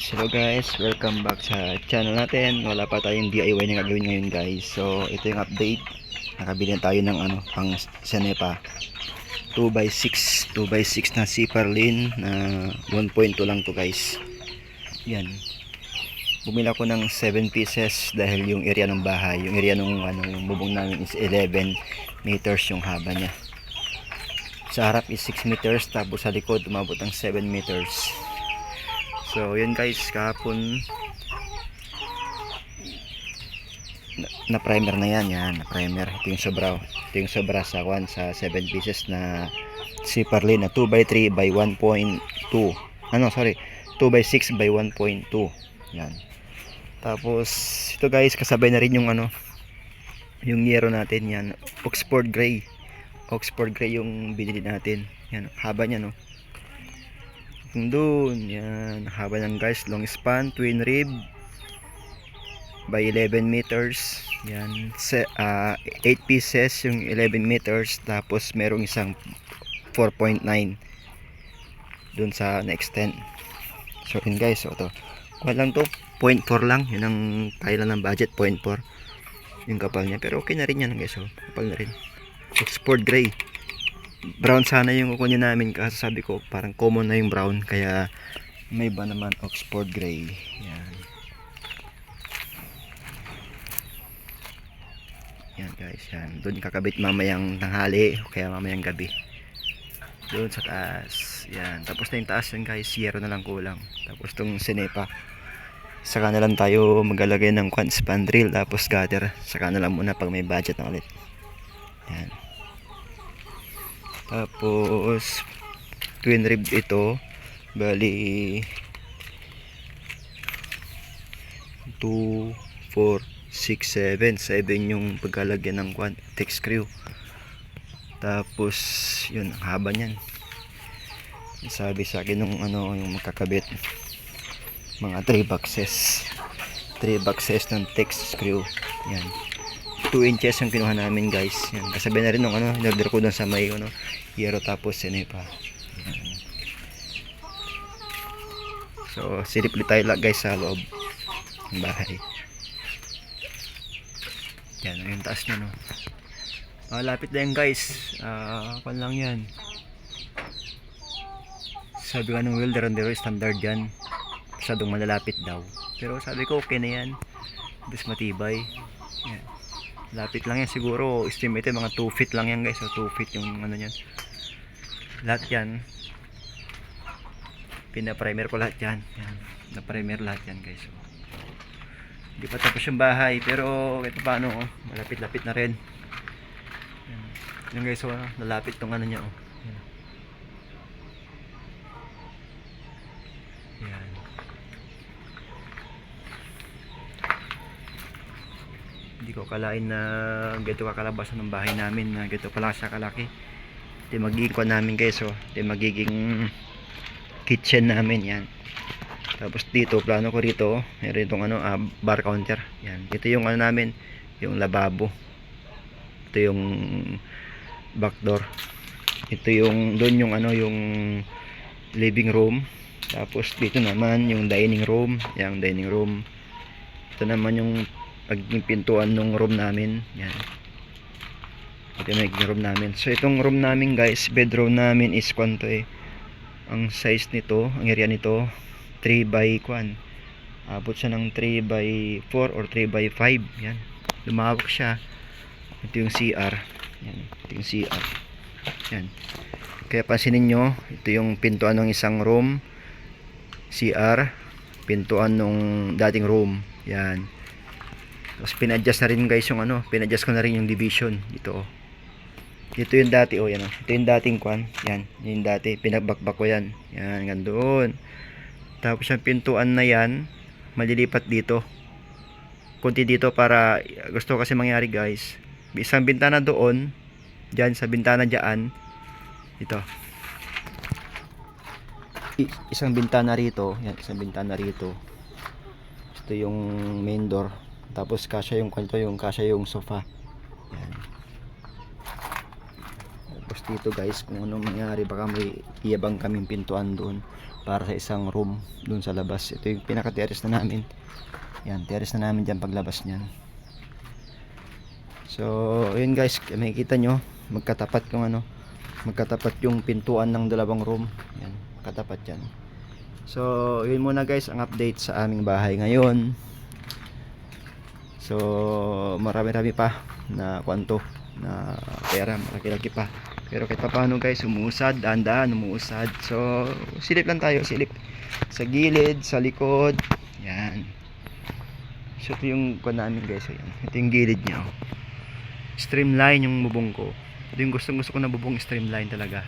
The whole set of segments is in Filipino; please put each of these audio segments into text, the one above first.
Hello guys, welcome back sa channel natin. Wala pa tayong DIY na gagawin ngayon guys. So, ito yung update. Nakabili na tayo ng ano, pang Sanepa. 2x6, 2x6 na Ciparlin na 1.2 lang to guys. Yan. Bumila ko ng 7 pieces dahil yung area ng bahay, yung area ng ano, yung bubong namin is 11 meters yung haba niya. Sa harap is 6 meters, tapos sa likod umabot ng 7 meters. So, yun guys, kahapon na, na primer na yan, yan, na primer. Ito yung sobra, ito yung sobra sa kwan sa 7 pieces na Ciparlin na 2x3 by 1.2. Ano, sorry, 2x6 by 1.2. Yan. Tapos, ito guys, kasabay na rin yung ano, yung yero natin, yan, Oxford Gray. Oxford Gray yung binili natin. Yan, haba niya, no. Yung doon, yan, haba ng guys, long span, twin rib, by 11 meters, yan, se, ah, 8 pieces yung 11 meters, tapos merong isang 4.9 doon sa next 10. So, yun guys, so to, kuha lang to, 0.4 lang, yun ang lang ng budget, 0.4 yung kapal niya, pero okay na rin yan guys, so, kapal na rin. Oxford Gray brown sana yung kukunin namin kasi sabi ko parang common na yung brown kaya may iba naman Oxford Gray. Yan. Yan guys yan. Doon kakabit mamayang tanghali kaya mamayang gabi. Doon sa taas yan. Tapos na yung taas yun guys zero na lang kulang. Tapos tong sinepa saka na lang tayo maglalagay ng kwan span drill tapos gutter saka na lang muna pag may budget na ulit. Yan tapos twin rib ito. Bali 2 4 6 7 7 yung pagkalagyan ng kwan text screw. Tapos yun ang haba niyan. Sabi sa akin nung ano yung makakabit mga 3 boxes. 3 boxes ng text screw. Yan 2 inches yung kinuha namin guys. Yan. Kasabi na rin nung ano in-order ko dun sa may ano hero tapos yan pa. Yan. so silip ulit tayo lang guys sa loob ng bahay. Yan yung taas na no? Ah, lapit na guys. Ah uh, lang yan. Sabi nga ng welder ang dero standard yan. Masyadong malalapit daw. Pero sabi ko okay na yan. Mas matibay. Yan lapit lang yan siguro estimated mga 2 feet lang yan guys. So 2 feet yung ano yan lahat yan. Pina-primer ko lahat yan, yan. na-primer lahat yan guys. So, hindi pa tapos yung bahay pero ito paano oh, malapit-lapit na rin. Yan, yan guys so, nalapit tong ano niya oh. yan. yan hindi ko kalain na ganito kakalabasan ng bahay namin na ganito pala siya kalaki. Yung magiging kwan namin guys oh. yung magiging kitchen namin yan. Tapos dito plano ko rito meron itong ano ah, bar counter yan. Ito yung ano namin yung lababo. Ito yung back door. Ito yung doon yung ano yung living room. Tapos dito naman yung dining room yung dining room. Ito naman yung pagiging pintuan ng room namin yan. Ito yung magiging room namin. So itong room namin guys bedroom namin is kwanto eh. Ang size nito ang area nito 3 by kwan abot siya ng 3 by 4 or 3 by 5 yan. Lumawak siya. Ito yung CR yan ito yung CR yan. Kaya pansinin nyo ito yung pintuan ng isang room CR pintuan ng dating room yan tapos pinadjust na rin guys yung ano, pinadjust ko na rin yung division dito oh. Dito yung dati oh, yan oh. Ito yung dating kwan. Yan, yung dati pinagbakbak ko yan. Yan, hanggang doon. Tapos yung pintuan na yan, malilipat dito. Kunti dito para gusto kasi mangyari guys. Isang bintana doon, diyan sa bintana diyan. Ito. Isang bintana rito, yan, isang bintana rito. Ito yung main door tapos kasya yung kwanto yung kasya yung sofa yan tapos dito guys kung anong mangyari baka may iyabang kaming pintuan doon para sa isang room dun sa labas. Ito yung pinaka-terrace na namin. Yan, terrace na namin dyan paglabas niyan. So, yun guys, makikita nyo, magkatapat yung ano, magkatapat yung pintuan ng dalawang room. Yan, katapat yan. So, yun muna guys ang update sa aming bahay ngayon. So, marami-rami pa na kwanto na pera, malaki-laki pa. Pero kahit paano guys, umuusad, daan-daan, umuusad. So, silip lang tayo, silip. Sa gilid, sa likod. Yan. So, ito yung kwan namin guys. Ayan. Ito yung gilid niya. Oh. Streamline yung bubong ko. Ito yung gustong gusto ko na bubong streamline talaga.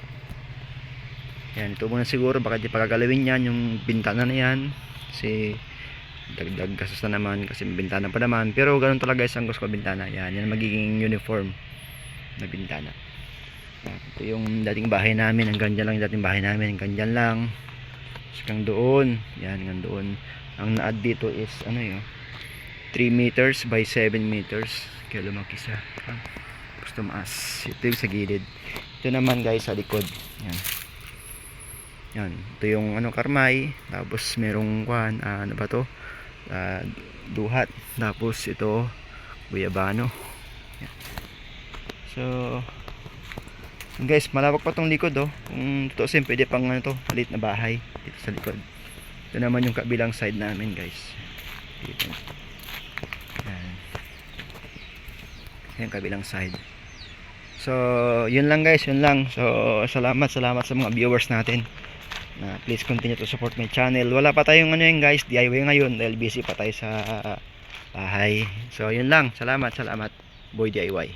Yan, ito muna siguro. Baka di pagagalawin yan yung bintana na yan. Kasi dagdag gastos na naman kasi bintana pa naman. Pero ganun talaga guys ang gusto ko bintana. Yan, yan magiging uniform na bintana. Ito yung dating bahay namin. Hanggang dyan lang yung dating bahay namin. Hanggang dyan lang. Hanggang doon. Yan, hanggang doon. Ang naad dito is ano yun. 3 meters by 7 meters. Kaya lumaki siya. Tapos tumaas. Ito yung sa gilid. Ito naman guys sa likod. Yan. Yan. Ito yung ano karmay. Tapos merong kwan. ah, ano ba to? Ah, duhat. Tapos ito guyabano. Yan. So guys, malawak pa tong likod oh. Kung tutusin, pwede pang ano to, maliit na bahay dito sa likod. Ito naman yung kabilang side namin guys. Dito. Yan yung kabilang side. So, yun lang guys, yun lang. So, salamat, salamat sa mga viewers natin. Na please continue to support my channel. Wala pa tayong ano yun guys, DIY ngayon dahil busy pa tayo sa bahay. So, yun lang. Salamat, salamat. Boy DIY.